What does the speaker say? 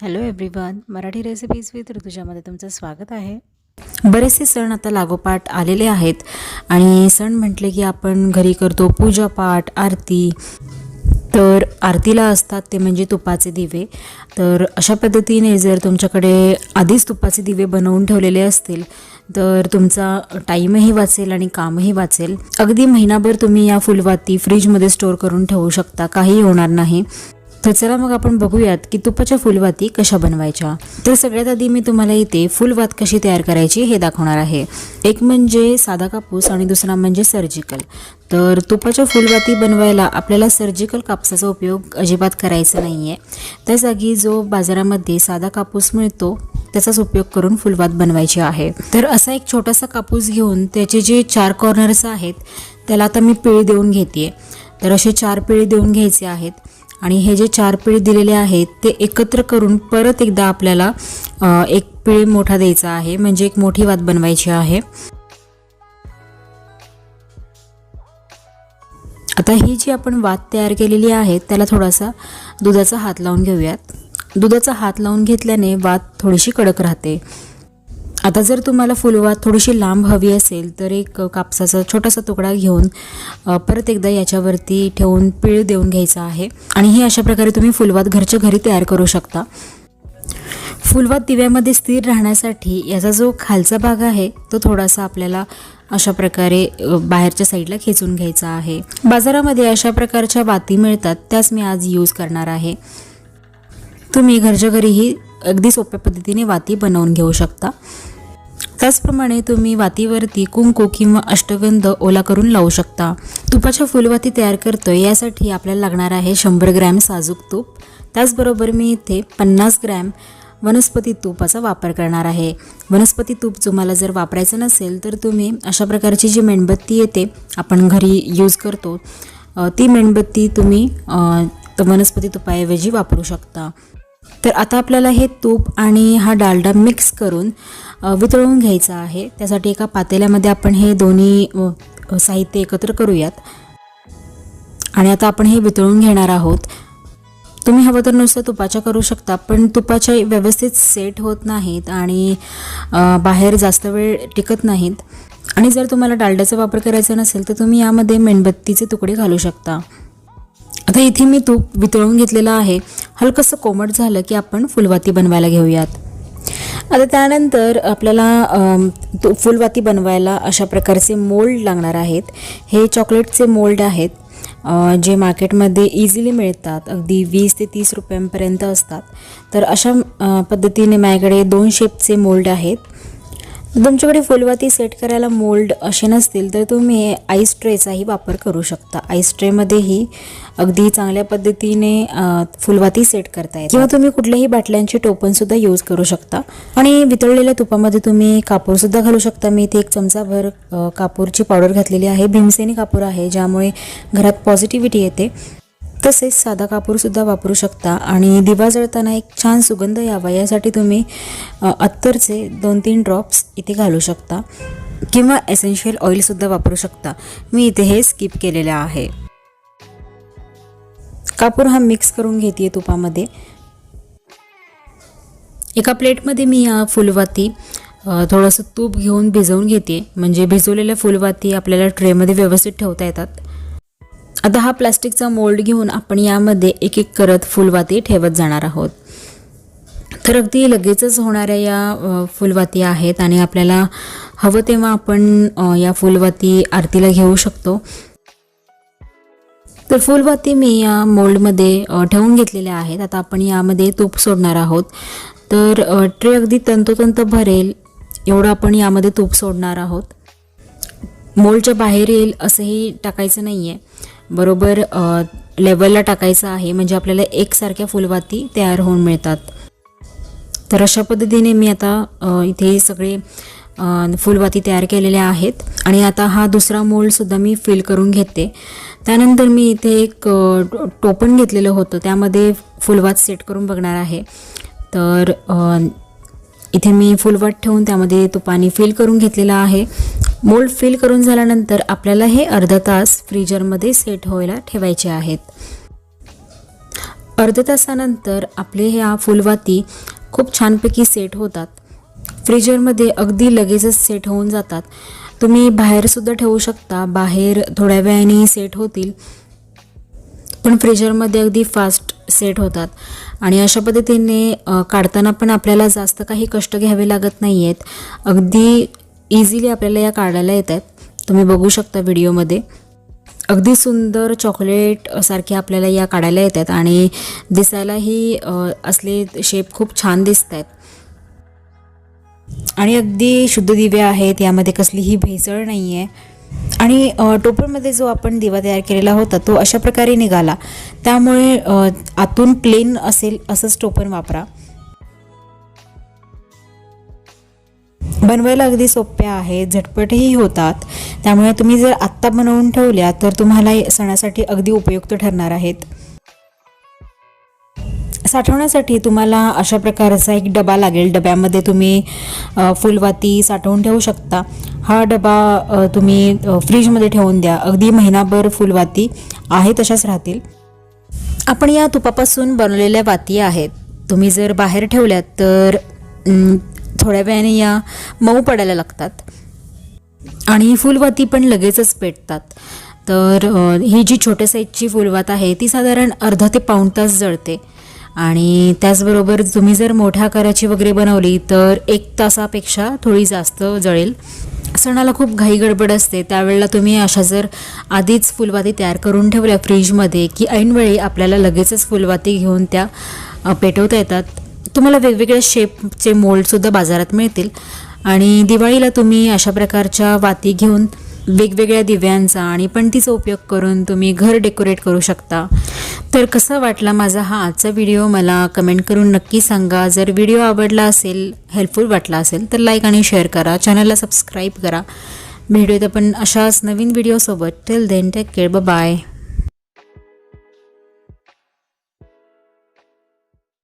Hello everyone Marathi recipes with ऋतुजामध्ये तुमचं स्वागत आहे. बरेचसे सण आता लागोपाठ आलेले आहेत आणि सण म्हटले की आपण घरी करतो पूजापाठ आरती. तर आरतीला असतात ते म्हणजे तुपाचे दिवे. तर अशा पद्धतीने जर तुमच्याकडे आधीच तुपाचे दिवे बनवून ठेवलेले असतील तर तुमचा टाईमही वाचेल आणि कामही वाचेल. अगदी महिनाभर तुम्ही या फुलवाती फ्रीजमध्ये स्टोअर करून ठेवू शकता. काही होणार नाही. तर चला मग आपण बघूयात की तुपाच्या फुलवाती कशा बनवायच्या. तर सगळ्यात आधी मी तुम्हाला इथे फुलवात कशी तयार करायची हे दाखवणार आहे. एक म्हणजे साधा कापूस आणि दुसरा म्हणजे सर्जिकल. तर तुपाच्या फुलवाती बनवायला आपल्याला सर्जिकल कापसाचा उपयोग अजिबात करायचा नाही आहे त्या जागी जो बाजारामध्ये साधा कापूस मिळतो त्याचाच उपयोग करून फुलवात बनवायची आहे. तर असा एक छोटासा कापूस घेऊन त्याचे जे चार कॉर्नर्स आहेत त्याला आता मी पिळी देऊन घेते तर असे चार पिळी देऊन घ्यायचे आहेत. आणि हे जे चार पिळी दिलेले आहेत ते एकत्र करून परत एकदा आपल्याला एक पिळी मोठा द्यायचा आहे. म्हणजे एक मोठी वात बनवायची आहे. आता ही जी आपण वात तयार केलेली आहे त्याला थोडासा दुधाचा हात लावून घेऊयात. दुधाचा हात लावून घेतल्याने वात थोडीशी कडक राहते. आता जर तुम्हाला फुलवात थोडीशी लांब हवी असेल तर एक कापसाचा छोटासा तुकडा घेऊन परत एकदा याच्यावरती ठेवून पीळ देऊन घ्यायचा आहे. आणि ही अशा प्रकारे तुम्ही फुलवात घरच्या घरी तयार करू शकता. फुलवात दिव्यामध्ये स्थिर राहण्यासाठी याचा जो खालचा भाग आहे तो थोडासा आपल्याला अशा प्रकारे बाहेरच्या साईडला खेचून घ्यायचा आहे. बाजारामध्ये अशा प्रकारच्या वाती मिळतात त्याच मी आज यूज करणार आहे. तुम्ही घरच्या घरीही अगदी सोप्या पद्धतीने वाती बनवून घेऊ शकता. त्याचप्रमाणे तुम्ही वातीवरती कुंकू किंवा अष्टगंध ओला करून लावू शकता. तुपाच्या फुलवाती तयार करतो यासाठी आपल्याला लागणार आहे शंभर ग्रॅम साजूक तूप. त्याचबरोबर मी इथे पन्नास ग्रॅम वनस्पती तुपाचा वापर करणार आहे. वनस्पती तूप तुम्हाला जर वापरायचं नसेल तर तुम्ही अशा प्रकारची जी मेणबत्ती येते आपण घरी यूज करतो ती मेणबत्ती तुम्ही त- वनस्पती तुपाऐवजी वापरू शकता. तर आता आपल्याला हे तूप आणि हा डालडा मिक्स करून वितळवून घ्यायचा आहे. त्यासाठी एका पातेल्यामध्ये आपण हे दोन्ही साहित्य एकत्र करूयात. आणि आता आपण हे वितळून घेणार आहोत. तुम्ही हवं तर नुसतं तुपाच्या करू शकता पण तुपाच्या व्यवस्थित सेट होत नाहीत आणि बाहेर जास्त वेळ टिकत नाहीत. आणि जर तुम्हाला डालड्याचा वापर करायचा नसेल तर तुम्ही यामध्ये मेणबत्तीचे तुकडे घालू शकता. आता इथे मी तूप वितळून घेतलेलं आहे. हलकंसं कोमट झालं की आपण फुलवाती बनवायला घेऊयात. आता त्यानंतर आपल्याला फुलवाती बनवायला अशा प्रकारचे मोल्ड लागणार आहेत. हे चॉकलेटचे मोल्ड आहेत जे मार्केटमध्ये इझिली मिळतात. अगदी वीस ते तीस रुपयांपर्यंत असतात. तर अशा पद्धतीने माझ्याकडे दोन शेपचे मोल्ड आहेत. तुमच्याकडे फुलवाती सेट करायला मोल्ड असे नसतील तर तुम्ही आईस ट्रेचाही वापर करू शकता. आईस ट्रेमध्येही अगदी चांगल्या पद्धतीने फुलवाती सेट करता येते किंवा तुम्ही कुठल्याही बाटल्यांचे टोपणसुद्धा यूज करू शकता. आणि वितळलेल्या तुपामध्ये तुम्ही कापूरसुद्धा घालू शकता. मी इथे एक चमचाभर कापूरची पावडर घातलेली आहे. भीमसेनी कापूर आहे ज्यामुळे घरात पॉझिटिव्हिटी येते. तसेच साधा कापूरसुद्धा वापरू शकता. आणि दिवा जळताना एक छान सुगंध यावा. यासाठी तुम्ही अत्तरचे दोन तीन ड्रॉप्स इथे घालू शकता. किंवा एसेन्शियल ऑइलसुद्धा वापरू शकता. मी इथे हे स्किप केलेलं आहे. कापूर हा मिक्स करून घेते तुपामध्ये. एका प्लेटमध्ये मी या फुलवाती थोडंसं तूप घेऊन भिजवून घेते म्हणजे भिजवलेल्या फुलवाती आपल्याला ट्रेमध्ये व्यवस्थित ठेवता येतात. आता हा प्लास्टिकचा मोल्ड घेऊन आपण यामध्ये एक एक करत फुलवाती ठेवत जाणार आहोत. तर अगदी लगेचच होणाऱ्या या फुलवाती आहेत आणि आपल्याला हवं तेव्हा आपण या फुलवाती आरतीला घेऊ शकतो. तर फुलवाती मी या मोल्डमध्ये ठेवून घेतलेल्या आहेत. आता आपण यामध्ये तूप सोडणार आहोत. तर ट्रे अगदी तंतोतंत भरेल. एवढं आपण यामध्ये तूप सोडणार आहोत. मोल्डच्या बाहेर येईल असंही टाकायचं नाही आहे बरोबर लेवलला टाकायचं आहे म्हणजे आपल्याला एकसारख्या फुलवाती तयार होऊन मिळतात. तर अशा पद्धतीने मी आता इथे सगळे फुलवाती तयार केलेल्या आहेत. आणि आता हा दुसरा मोल्डसुद्धा मी फिल करून घेते. त्यानंतर मी इथे एक टोपण घेतलेलं होतं. त्यामध्ये फुलवात सेट करून बघणार आहे. तर इथे मी फुलवात ठेवून त्यामध्ये तो पाणी फिल करून घेतलेला आहे. मोल्ड फिल करून झाल्यानंतर आपल्याला हे अर्धा तास फ्रीजरमध्ये सेट व्हायला ठेवायचे आहेत. अर्ध्या तासानंतर आपले ह्या फुलवाती खूप छानपैकी सेट होतात. फ्रीजरमध्ये अगदी लगेचच सेट होऊन जातात. तुम्ही बाहेरसुद्धा ठेवू शकता. बाहेर थोड्या वेळाने सेट होतील. पण फ्रीजरमध्ये अगदी फास्ट सेट होतात. आणि अशा पद्धतीने काढताना पण आपल्याला जास्त काही कष्ट घ्यावे लागत नाही आहेत अगदी इझिली आपल्याला या काढायला येत आहेत तुम्ही बघू शकता व्हिडिओमध्ये. अगदी सुंदर चॉकलेट सारखे आपल्याला या काढायला येत आहेत आणि दिसायलाही असले शेप खूप छान दिसत आहेत आणि अगदी शुद्ध दिवे आहेत यामध्ये कसलीही भेसळ नाही आहे आणि टोपरमध्ये जो आपण दिवा तयार केलेला होता तो अशा प्रकारे निघाला. त्यामुळे आतून प्लेन असेल असंच टोपण वापरा. बनवायला अगदी सोप्या आहेत झटपटही होतात. त्यामुळे तुम्ही जर आत्ता बनवून ठेवल्या तर तुम्हाला सणासाठी अगदी उपयुक्त ठरणार आहेत. साठवण्यासाठी तुम्हाला अशा प्रकारचा एक डबा लागेल. डब्यामध्ये तुम्ही फुलवाती साठवून ठेवू शकता. हा डबा तुम्ही फ्रीजमध्ये ठेवून द्या. अगदी महिनाभर फुलवाती आहे तशाच राहतील. आपण या तुपापासून बनवलेल्या वाती आहेत. तुम्ही जर बाहेर ठेवल्यात तर थोड्या वेळाने या मऊ पडायला लागतात. आणि फुलवाती पण लगेचच पेटतात. तर ही जी छोट्या साईजची फुलवात आहे ती साधारण अर्धा ते पाऊण तास जळते. आणि त्याचबरोबर तुम्ही जर मोठ्या आकाराची वगैरे बनवली तर एक तासापेक्षा थोडी जास्त जळेल. सणाला खूप घाई गडबड असते. त्यावेळेला तुम्ही अशा जर आधीच फुलवाती तयार करून ठेवल्या फ्रीजमध्ये की ऐनवेळी आपल्याला लगेचच फुलवाती घेऊन त्या पेटवता येतात. तुम्हाला वेगवेगळ्या शेपचे मोल्डसुद्धा बाजारात मिळतील. आणि दिवाळीला तुम्ही अशा प्रकारच्या वाती घेऊन वेगवेगळ्या दिव्यांचा आणि पणतीचा उपयोग करून तुम्ही घर डेकोरेट करू शकता. तर कसा वाटला माझा हा आजचा व्हिडिओ मला कमेंट करून नक्की सांगा. जर व्हिडिओ आवडला असेल हेल्पफुल वाटला असेल तर लाईक आणि शेअर करा. चॅनलला सबस्क्राईब करा. भेटूयात आपण अशाच नवीन व्हिडिओसोबत till then take care bye